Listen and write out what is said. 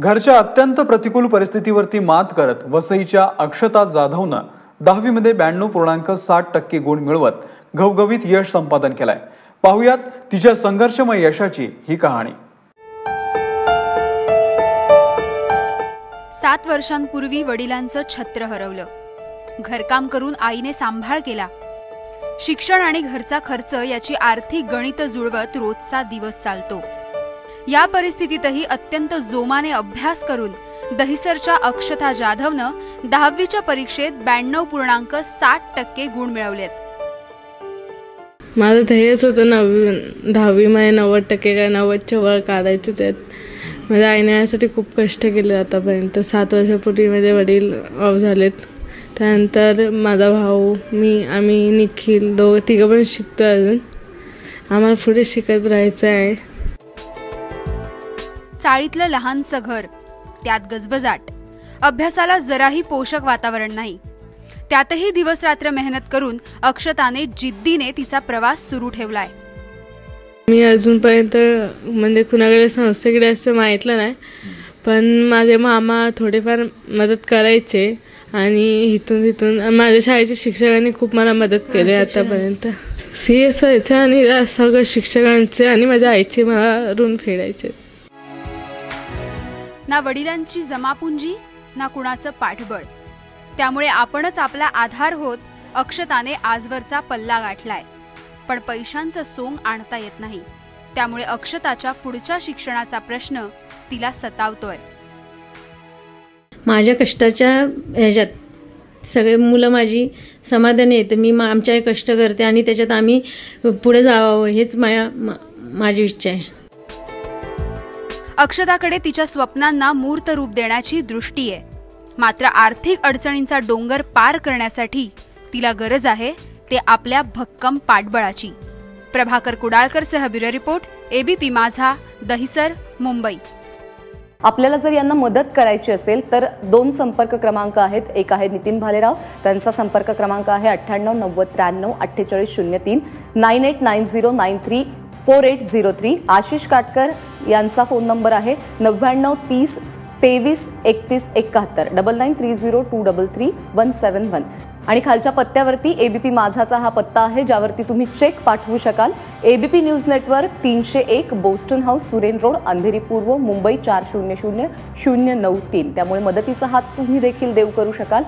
घरच्या अत्यंत प्रतिकूल परिस्थितीवरती मात करत वसईच्या अक्षता जाधवनं दहावीमध्ये ब्याण्णव पूर्णांक साठ टक्के गुण मिळवत घवघवीत यश संपादन केलंय. पाहुयात तिच्या संघर्षमय यशाची ही कहाणी. सात वर्षांपूर्वी वडिलांचं छत्र हरवलं. घरकाम करून आईने सांभाळ केला. शिक्षण आणि घरचा खर्च याची आर्थिक गणित जुळवत रोजचा दिवस चालतो. या परिस्थितीतही अत्यंत जोमाने अभ्यास करून दहिसरच्या अक्षता जाधवनं दहावीच्या परीक्षेत ब्याण्णव पूर्णांक साठ टक्के गुण मिळवलेत. माझं ध्येयच होतं नववी दहावीमध्ये नव्वद टक्के काय नव्वदच्या वर काढायचेच आहेत. माझ्या आईने यासाठी खूप कष्ट केले आतापर्यंत. सात वर्षापूर्वी माझे वडील ऑफ झालेत. त्यानंतर माझा भाऊ मी आम्ही निखिल दोघं तिघं पण शिकतो अजून. आम्हाला पुढे शिकत राहायचं आहे चाळीतलं लहानसं घर. त्यात गजबजाट. अभ्यासाला जराही पोषक वातावरण नाही. त्यातही दिवस रात्र मेहनत करून अक्षताने जिद्दीने तिचा प्रवास सुरू ठेवलाय. मी अजूनपर्यंत म्हणजे कुणाकडे संस्थेकडे असं माहितलं नाही. पण माझे मामा थोडेफार मदत करायचे आणि इथून तिथून माझ्या शाळेच्या शिक्षकांनी खूप मला मदत केली आतापर्यंत. सी एस व्हायचं आणि सगळं शिक्षकांचे आणि माझ्या आईचे मला ऋण फेडायचे. ना वडिलांची जमापुंजी ना कुणाचं पाठबळ. त्यामुळे आपणच आपला आधार होत अक्षताने आजवरचा पल्ला गाठलाय. पण पैशांचं सोंग आणता येत नाही. त्यामुळे अक्षताच्या पुढच्या शिक्षणाचा प्रश्न तिला सतावतोय. माझ्या कष्टाच्या ह्याच्यात सगळे मुलं माझी समाधानी आहेत. मी मा आमच्या कष्ट करते आणि त्याच्यात आम्ही पुढे जावं हेच माझ्या माझी इच्छा आहे. अक्षताकडे तिच्या स्वप्नांना मूर्त रूप देण्याची दृष्टी आहे. मात्र आर्थिक अडचणींचा डोंगर पार करण्यासाठी तिला गरज आहे ते आपल्या भक्कम पाठबळाची. Prabhakar कुडाळकरसह bureau report ABP Majha Dahisar Mumbai. आपल्याला जर यांना मदत करायची असेल तर दोन संपर्क क्रमांक आहेत. एक आहे नितीन भालेराव त्यांचा संपर्क क्रमांक आहे अठ्ठ्याण्णव नव्वद त्र्याण्णव अठ्ठेचाळीस शून्य तीन nine eight nine zero nine three four eight zero three Ashish Katkar यांचा फोन नंबर आहे नव्याण्णव तीस तेवीस एकतीस एकाहत्तर double nine three zero two double three one seven one. आणि खालच्या पत्त्यावरती ए बी पी माझाचा हा पत्ता आहे ज्यावरती तुम्ही चेक पाठवू शकाल. A B P news network तीनशे एक Boston house Suren road Andheri पूर्व मुंबई चार शून्य शून्य शून्य नऊ तीन. त्यामुळे मदतीचा हात तुम्ही देखील देऊ करू शकाल.